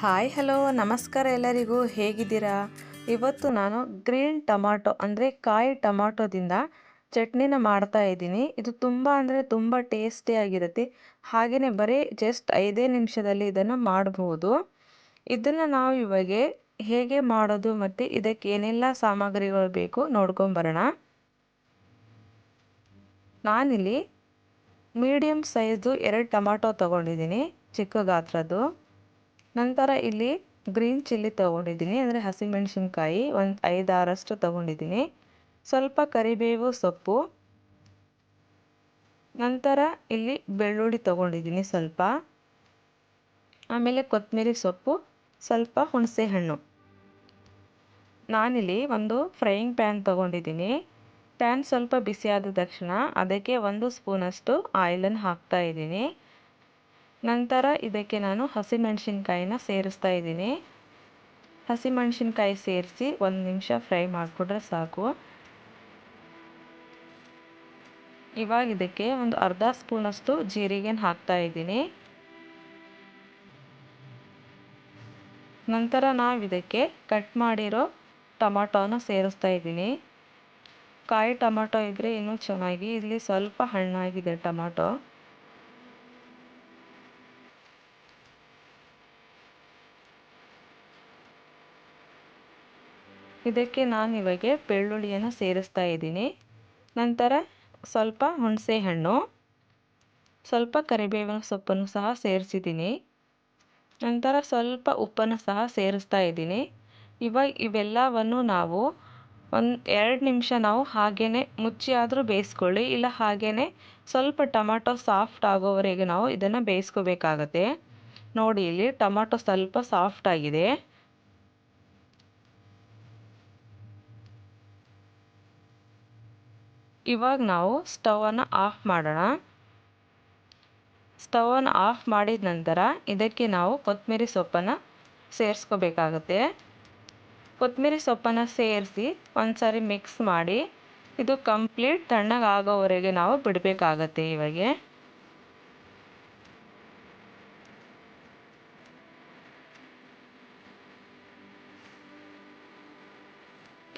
Hi, hello, ನಮಸ್ಕಾರ ಎಲ್ಲರಿಗೂ ಹೇಗಿದ್ದೀರಾ? ಇವತ್ತು ನಾನು ಗ್ರೀನ್ ಟೊಮಾಟೊ, ಅಂದರೆ ಕಾಯಿ ಟೊಮಾಟೊದಿಂದ ಚಟ್ನಿನ ಮಾಡ್ತಾ ಇದ್ದೀನಿ. ಇದು ತುಂಬ ಅಂದರೆ ತುಂಬ ಟೇಸ್ಟಿಯಾಗಿರುತ್ತೆ ಹಾಗೆಯೇ ಬರೀ ಜಸ್ಟ್ ಐದೇ ನಿಮಿಷದಲ್ಲಿ ಇದನ್ನು ಮಾಡಬಹುದು ಇದನ್ನು ನಾವು ಇವಾಗ ಹೇಗೆ ಮಾಡೋದು ಮತ್ತು ಇದಕ್ಕೆ ಏನೆಲ್ಲ ಸಾಮಗ್ರಿಗಳು ಬೇಕು ನೋಡ್ಕೊಂಬರೋಣ ನಾನಿಲ್ಲಿ ಮೀಡಿಯಮ್ ಸೈಜು ಎರಡು ಟೊಮಾಟೊ ತೊಗೊಂಡಿದ್ದೀನಿ ಚಿಕ್ಕ ಗಾತ್ರದ್ದು. ನಂತರ ಇಲ್ಲಿ ಗ್ರೀನ್ ಚಿಲ್ಲಿ ತಗೊಂಡಿದ್ದೀನಿ, ಅಂದರೆ ಹಸಿಮೆಣಸಿನ್ಕಾಯಿ ಒಂದು ಐದಾರಷ್ಟು ತೊಗೊಂಡಿದ್ದೀನಿ. ಸ್ವಲ್ಪ ಕರಿಬೇವು ಸೊಪ್ಪು. ನಂತರ ಇಲ್ಲಿ ಬೆಳ್ಳುಳ್ಳಿ ತೊಗೊಂಡಿದ್ದೀನಿ ಸ್ವಲ್ಪ. ಆಮೇಲೆ ಕೊತ್ತಂಬರಿ ಸೊಪ್ಪು, ಸ್ವಲ್ಪ ಹುಣಸೆ ಹಣ್ಣು ನಾನಿಲ್ಲಿ ಒಂದು ಫ್ರೈಯಿಂಗ್ ಪ್ಯಾನ್ ತೊಗೊಂಡಿದ್ದೀನಿ. ಪ್ಯಾನ್ ಸ್ವಲ್ಪ ಬಿಸಿಯಾದ ತಕ್ಷಣ ಅದಕ್ಕೆ ಒಂದು ಸ್ಪೂನಷ್ಟು ಆಯಿಲನ್ನು ಹಾಕ್ತಾ ಇದ್ದೀನಿ. ನಂತರ ಇದಕ್ಕೆ ನಾನು ಹಸಿಮೆಣಸಿನ್ಕಾಯಿನ ಸೇರಿಸ್ತಾ ಇದ್ದೀನಿ. ಹಸಿಮೆಣಸಿನ್ಕಾಯಿ ಸೇರಿಸಿ ಒಂದು ನಿಮಿಷ ಫ್ರೈ ಮಾಡಿಬಿಟ್ರೆ ಸಾಕು. ಇವಾಗ ಇದಕ್ಕೆ ಒಂದು ಅರ್ಧ ಸ್ಪೂನಷ್ಟು ಜೀರಿಗೆನ ಹಾಕ್ತಾ ಇದ್ದೀನಿ. ನಂತರ ನಾವು ಇದಕ್ಕೆ ಕಟ್ ಮಾಡಿರೋ ಟೊಮಾಟೋನ ಸೇರಿಸ್ತಾ ಇದ್ದೀನಿ. ಕಾಯಿ ಟೊಮಾಟೊ ಇದ್ದರೆ ಇನ್ನೂ ಚೆನ್ನಾಗಿ, ಇಲ್ಲಿ ಸ್ವಲ್ಪ ಹಣ್ಣಾಗಿದೆ ಟೊಮಾಟೊ. ಇದಕ್ಕೆ ನಾನು ಇವಾಗೆ ಬೆಳ್ಳುಳ್ಳಿಯನ್ನು ಸೇರಿಸ್ತಾ ಇದ್ದೀನಿ. ನಂತರ ಸ್ವಲ್ಪ ಹುಣಸೆ ಹಣ್ಣು ಸ್ವಲ್ಪ ಕರಿಬೇವಿನ ಸೊಪ್ಪನ್ನು ಸಹ ಸೇರಿಸಿದ್ದೀನಿ. ನಂತರ ಸ್ವಲ್ಪ ಉಪ್ಪನ್ನು ಸಹ ಸೇರಿಸ್ತಾ ಇದ್ದೀನಿ. ಇವಾಗ ಇವೆಲ್ಲವನ್ನು ನಾವು ಒಂದು ಎರಡು ನಿಮಿಷ ನಾವು ಹಾಗೆಯೇ ಮುಚ್ಚಿ ಆದರೂ ಬೇಯಿಸ್ಕೊಳ್ಳಿ. ಇಲ್ಲ ಹಾಗೆಯೇ ಸ್ವಲ್ಪ ಟೊಮಾಟೊ ಸಾಫ್ಟ್ ಆಗೋವರೆಗೆ ನಾವು ಇದನ್ನು ಬೇಯಿಸ್ಕೋಬೇಕಾಗತ್ತೆ. ನೋಡಿ ಇಲ್ಲಿ ಟೊಮಾಟೊ ಸ್ವಲ್ಪ ಸಾಫ್ಟ್ ಆಗಿದೆ. ಇವಾಗ ನಾವು ಸ್ಟವನ್ನು ಆಫ್ ಮಾಡೋಣ. ಸ್ಟವನ್ನು ಆಫ್ ಮಾಡಿದ ನಂತರ ಇದಕ್ಕೆ ನಾವು ಕೊತ್ತಂಬರಿ ಸೊಪ್ಪನ್ನು ಸೇರಿಸ್ಕೋಬೇಕಾಗುತ್ತೆ. ಕೊತ್ತಂಬರಿ ಸೊಪ್ಪನ್ನು ಸೇರಿಸಿ ಒಂದು ಸಾರಿ ಮಿಕ್ಸ್ ಮಾಡಿ ಇದು ಕಂಪ್ಲೀಟ್ ತಣ್ಣಗಾಗೋವರೆಗೆ ನಾವು ಬಿಡಬೇಕಾಗತ್ತೆ ಇವಾಗ.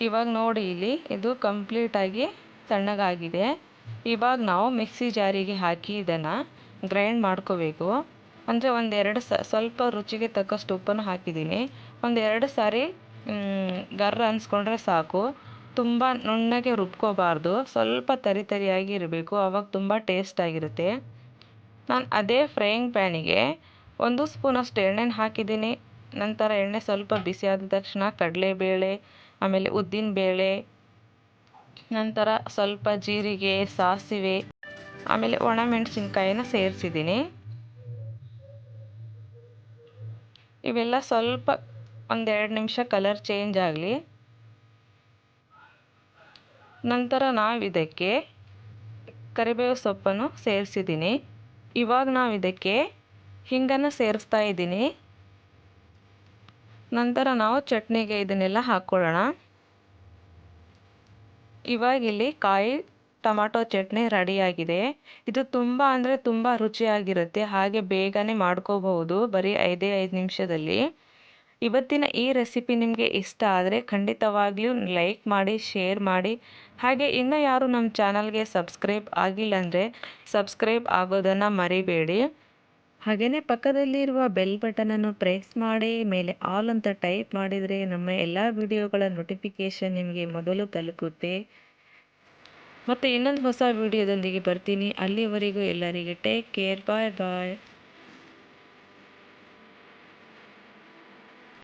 ಇವಾಗ ನೋಡಿ ಇಲ್ಲಿ ಇದು ಕಂಪ್ಲೀಟಾಗಿ ತಣ್ಣಗಾಗಿದೆ. ಇವಾಗ ನಾವು ಮಿಕ್ಸಿ ಜಾರಿಗೆ ಹಾಕಿ ಇದನ್ನು ಗ್ರೈಂಡ್ ಮಾಡ್ಕೋಬೇಕು. ಅಂದರೆ ಒಂದೆರಡು ಸ, ಸ್ವಲ್ಪ ರುಚಿಗೆ ತಕ್ಕಷ್ಟು ಉಪ್ಪನ್ನು ಹಾಕಿದ್ದೀನಿ. ಒಂದೆರಡು ಸಾರಿ ಗರ್ರ ಅನ್ಸ್ಕೊಂಡ್ರೆ ಸಾಕು. ತುಂಬ ನುಣ್ಣಗೆ ರುಬ್ಕೋಬಾರ್ದು. ಸ್ವಲ್ಪ ತರಿ ತರಿಯಾಗಿ ಇರಬೇಕು. ಅವಾಗ ತುಂಬ ಟೇಸ್ಟಾಗಿರುತ್ತೆ ನಾನು ಅದೇ ಫ್ರೈಯಿಂಗ್ ಪ್ಯಾನಿಗೆ ಒಂದು ಸ್ಪೂನಷ್ಟು ಎಣ್ಣೆನ ಹಾಕಿದ್ದೀನಿ. ನಂತರ ಎಣ್ಣೆ ಸ್ವಲ್ಪ ಬಿಸಿಯಾದ ತಕ್ಷಣ ಕಡಲೆಬೇಳೆ, ಆಮೇಲೆ ಉದ್ದಿನಬೇಳೆ ನಂತರ ಸ್ವಲ್ಪ ಜೀರಿಗೆ, ಸಾಸಿವೆ, ಆಮೇಲೆ ಒಣಮೆಣಸಿನ್ಕಾಯಿನ ಸೇರಿಸಿದ್ದೀನಿ. ಇವೆಲ್ಲ ಸ್ವಲ್ಪ ಒಂದೆರಡು ನಿಮಿಷ ಕಲರ್ ಚೇಂಜ್ ಆಗಲಿ. ನಂತರ ನಾವು ಇದಕ್ಕೆ ಕರಿಬೇವು ಸೊಪ್ಪನ್ನು ಸೇರಿಸಿದ್ದೀನಿ. ಇವಾಗ ನಾವು ಇದಕ್ಕೆ ಹಿಂಗನ್ನು ಸೇರಿಸ್ತಾ ಇದ್ದೀನಿ. ನಂತರ ನಾವು ಚಟ್ನಿಗೆ ಇದನ್ನೆಲ್ಲ ಹಾಕ್ಕೊಳ್ಳೋಣ. ಇವಾಗ ಇಲ್ಲಿ ಕಾಯಿ ಟೊಮಾಟೊ ಚಟ್ನಿ ರೆಡಿಯಾಗಿದೆ. ಇದು ತುಂಬ ಅಂದರೆ ತುಂಬ ರುಚಿಯಾಗಿರುತ್ತೆ. ಹಾಗೆ ಬೇಗನೆ ಮಾಡ್ಕೋಬಹುದು ಬರೀ ಐದೇ ಐದು ನಿಮಿಷದಲ್ಲಿ. ಇವತ್ತಿನ ಈ ರೆಸಿಪಿ ನಿಮಗೆ ಇಷ್ಟ ಆದರೆ ಖಂಡಿತವಾಗ್ಲೂ ಲೈಕ್ ಮಾಡಿ, ಶೇರ್ ಮಾಡಿ. ಹಾಗೆ ಇನ್ನು ಯಾರು ನಮ್ಮ ಚಾನಲ್ಗೆ ಸಬ್ಸ್ಕ್ರೈಬ್ ಆಗಿಲ್ಲ ಅಂದರೆ ಸಬ್ಸ್ಕ್ರೈಬ್ ಆಗೋದನ್ನು ಮರಿಬೇಡಿ. ಹಾಗೆಯೇ ಪಕ್ಕದಲ್ಲಿರುವ ಬೆಲ್ ಬಟನನ್ನು ಪ್ರೆಸ್ ಮಾಡಿ, ಮೇಲೆ ಆಲ್ ಅಂತ ಟೈಪ್ ಮಾಡಿದರೆ ನಮ್ಮ ಎಲ್ಲ ವಿಡಿಯೋಗಳ ನೋಟಿಫಿಕೇಷನ್ ನಿಮಗೆ ಮೊದಲು ತಲುಪುತ್ತೆ. ಮತ್ತು ಇನ್ನೊಂದು ಹೊಸ ವಿಡಿಯೋದೊಂದಿಗೆ ಬರ್ತೀನಿ. ಅಲ್ಲಿವರೆಗೂ ಎಲ್ಲರಿಗೆ ಟೇಕ್ ಕೇರ್ ಬಾಯ್ ಬಾಯ್